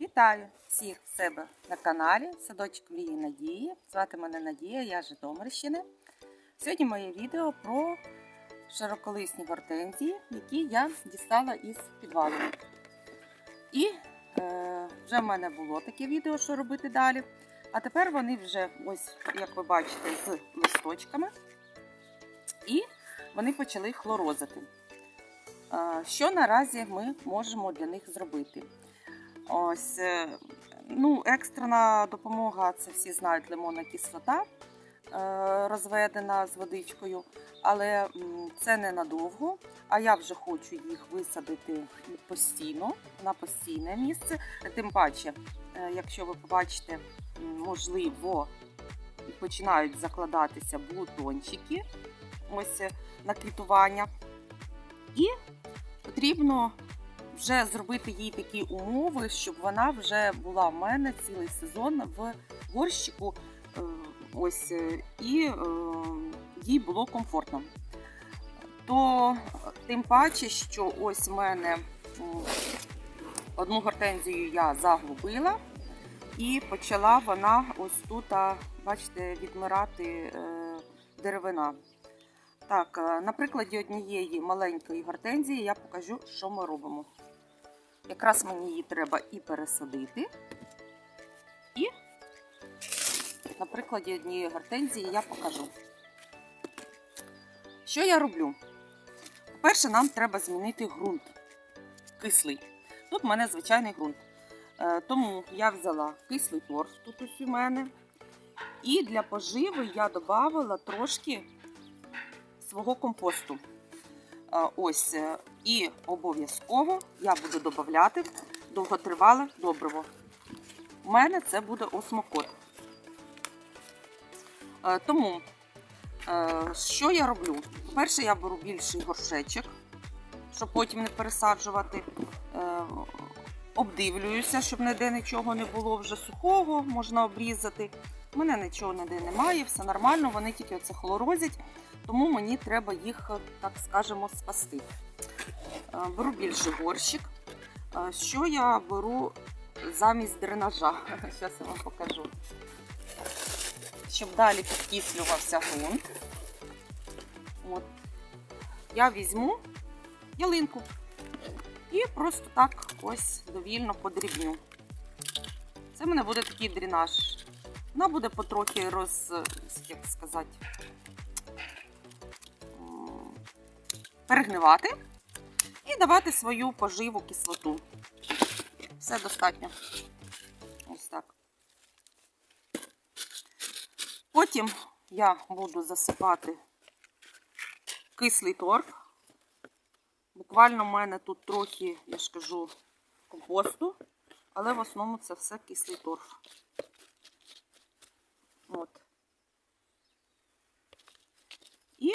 Вітаю всіх в себе на каналі Садочок Мрії Надії. Звати мене Надія, я Житомирщини. Сьогодні моє відео про широколисні гортензії, які я дістала із підвалу. І е, вже в мене було таке відео, що робити далі. А тепер вони вже, ось, як ви бачите, з листочками. І вони почали хлорозити. Е, Що наразі ми можемо для них зробити? Ось, е, ну, екстрена допомога, це всі знають, лимонна кислота е, розведена з водичкою, але це ненадовго. А я вже хочу їх висадити постійно на постійне місце. Тим паче, е, якщо ви побачите, можливо, починають закладатися бутончики ось на квітування. І потрібно вже зробити їй такі умови, щоб вона вже була в мене цілий сезон в горщику. е, Ось е, і е, їй було комфортно. То тим паче, що ось в мене одну гортензію я заглубила, і почала вона ось тут, бачите, відмирати деревина. Так, на прикладі однієї маленької гортензії я покажу, що ми робимо. Якраз мені її треба і пересадити. І на прикладі однієї гортензії я покажу. Що я роблю? По-перше, нам треба змінити ґрунт. Кислий. Тут в мене звичайний ґрунт. Е, Тому я взяла кислий торф тут ось у мене. І для поживи я додавала трошки свого компосту. Ось, е, і обов'язково я буду додавати довготривале добриво. У мене це буде осмокот. Е, Тому, е, що я роблю? Перше, я беру більший горшечок, щоб потім не пересаджувати. Обдивлююся, щоб ніде нічого не було вже сухого, можна обрізати. У мене нічого ніде немає, все нормально, вони тільки оце хлорозять, тому мені треба їх, так скажемо, спасти. Е, Беру більший горщик. Е, Що я беру замість дренажа? Зараз я вам покажу. Щоб далі підкислювався ґрунт. От. Я візьму ялинку і просто так ось довільно подрібню. Це в мене буде такий дренаж. Вона буде потрохи роз, як сказати, перегнивати і давати свою поживу кислоту. Все достатньо. Ось так. Потім я буду засипати кислий торф. Буквально в мене тут трохи, я ж кажу, компосту, але в основному це все кислий торф. От. І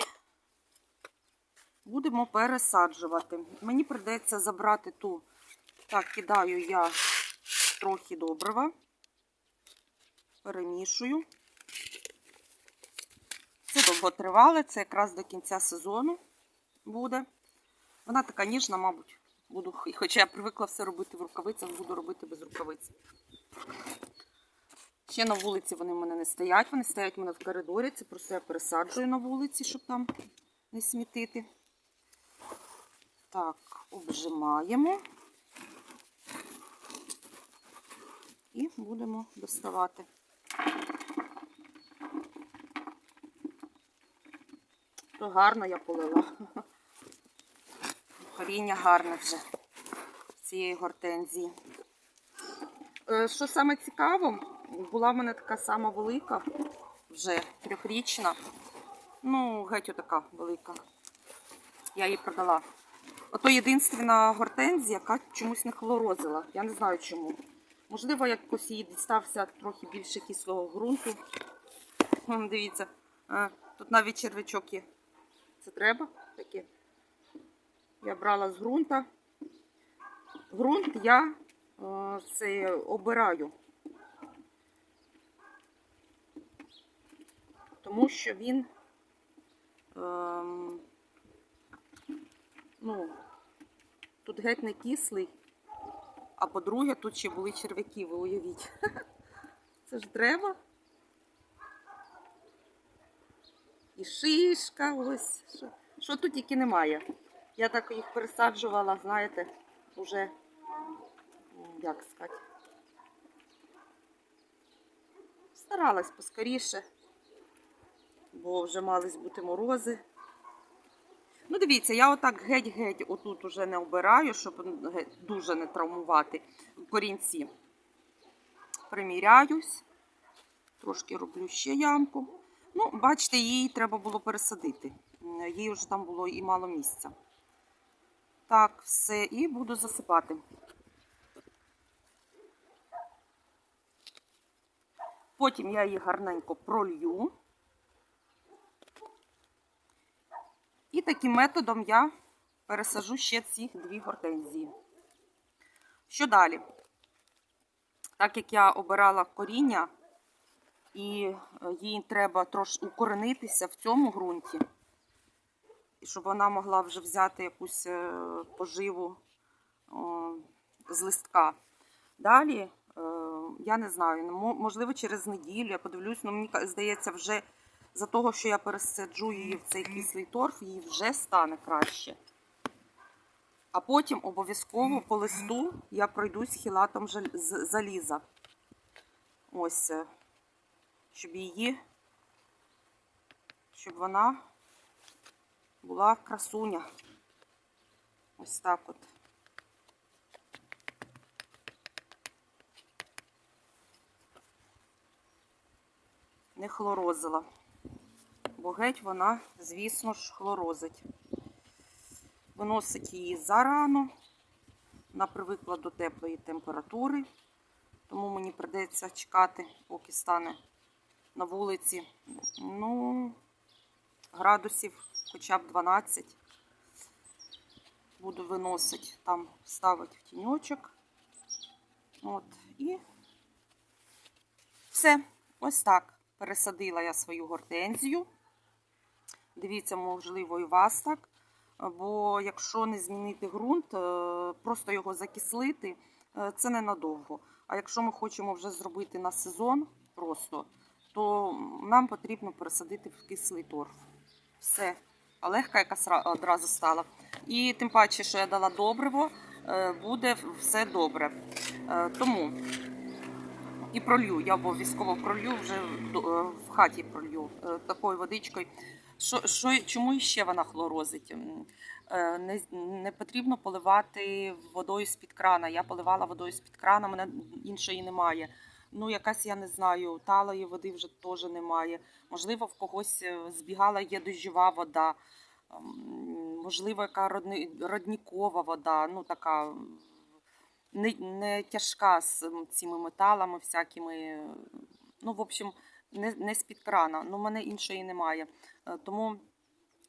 будемо пересаджувати. Мені прийдеться забрати ту, так, кидаю я трохи добрива, перемішую. Це довготривале, це якраз до кінця сезону буде. Вона така ніжна, мабуть, буду, хоча я привикла все робити в рукавицях, буду робити без рукавиць. Ще на вулиці вони в мене не стоять, вони стоять в мене в коридорі. Це просто я пересаджую на вулиці, щоб там не смітити. Так, обжимаємо і будемо доставати. То гарно я полила. Коріння гарне вже цієї гортензії. Е, Що саме цікаво, була в мене така сама велика, вже трьохрічна. Ну, геть отака велика. Я її продала. Ото єдинственна гортензія, яка чомусь не хлорозила. Я не знаю чому. Можливо, якось їй дістався трохи більше кислого ґрунту. Дивіться, е, тут навіть червячок є. Це треба таке. Я брала з ґрунта. Ґрунт я е, це обираю. Тому що він ем, ну, тут геть не кислий. А по-друге, тут ще були черв'яки, ви уявіть. Це ж треба. І шишка, ось. Що, що тут тільки немає. Я так їх пересаджувала, знаєте, уже, як сказати, старалась поскоріше, бо вже мались бути морози. Ну, дивіться, я отак геть-геть отут уже не обираю, щоб дуже не травмувати корінці. Приміряюсь, трошки роблю ще ямку. Ну, бачите, її треба було пересадити. Їй вже там було і мало місця. Так, все, і буду засипати. Потім я її гарненько пролью. І таким методом я пересажу ще ці дві гортензії. Що далі? Так як я обирала коріння, і е, їй треба трошки укоренитися в цьому ґрунті, щоб вона могла вже взяти якусь е, поживу з листка. Далі, е, я не знаю, ну, можливо, через неділю я подивлюсь, але мені здається, вже за того, що я пересаджу її в цей кислий торф, їй вже стане краще. А потім обов'язково по листу я пройдусь хілатом заліза. Ось, е, щоб її, щоб вона була красуня. Ось так от. Не хлорозила. Бо геть вона, звісно ж, хлорозить. Виносить її зарано. Вона привикла до теплої температури, тому мені придеться чекати, поки стане на вулиці. Ну, градусів хоча б 12. Буду виносити, там ставити в тіньочок. От, і все. Ось так. Пересадила я свою гортензію. Дивіться, можливо, і вас так. Бо якщо не змінити ґрунт, е, просто його закислити, е, це ненадовго. А якщо ми хочемо вже зробити на сезон просто, то нам потрібно пересадити в кислий торф. Все. А легка яка одразу стала. І тим паче, що я дала добриво, е, буде все добре. Тому і пролью. Я обов'язково пролью вже в хаті пролью такою водичкою. Що, що, чому ще вона хлорозить? Е, Не, не потрібно поливати водою з-під крана. Я поливала водою з-під крана, мене іншої немає. Ну, якась, я не знаю, талої води вже теж немає. Можливо, в когось е, збігала є дощова вода, можливо, яка роднікова вода, ну така не, не тяжка з цими металами всякими. Ну, в общем, не, не з-під крана. Ну, мене іншої немає. Е, Тому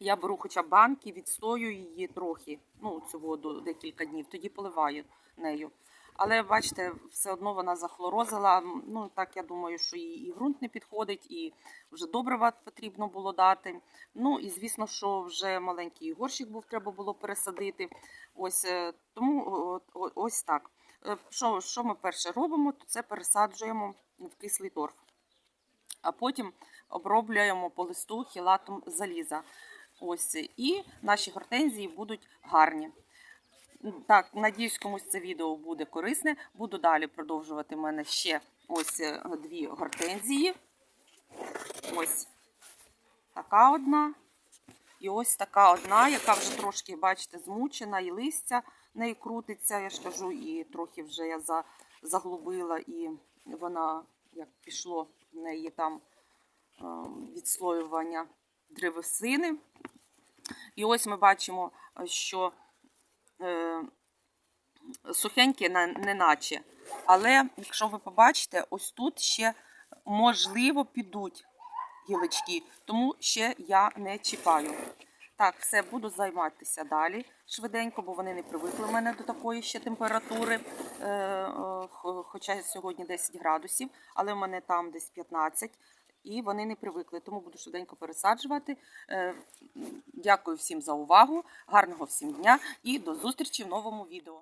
я беру хоча б банки, відстою її трохи, ну, цю воду декілька днів, тоді поливаю нею. Але бачите, все одно вона захлорозила. Ну, так я думаю, що їй і ґрунт не підходить, і вже добрива потрібно було дати. Ну і звісно, що вже маленький горщик був, треба було пересадити. Ось е, тому ось так. Е, Що, що ми перше робимо, то це пересаджуємо в кислий торф, а потім оброблюємо по листу хілатом заліза. Ось і наші гортензії будуть гарні. Так, надіюсь, комусь це відео буде корисне. Буду далі продовжувати У мене ще ось е, дві гортензії. Ось така одна. І ось така одна, яка вже трошки, бачите, змучена, і листя неї крутиться. Я ж кажу, і трохи вже я заглубила, і вона як пішло в неї там е, відслоювання древесини. І ось ми бачимо, що е, сухенькі, неначе. Але якщо ви побачите, ось тут ще можливо підуть гілочки, тому ще я не чіпаю. Так, все, буду займатися далі швиденько, бо вони не привикли в мене до такої ще температури. Е, е, хо- Хоча сьогодні 10 градусів, але в мене там десь 15. І вони не привикли, тому буду швиденько пересаджувати. Е, Дякую всім за увагу, гарного всім дня і до зустрічі в новому відео.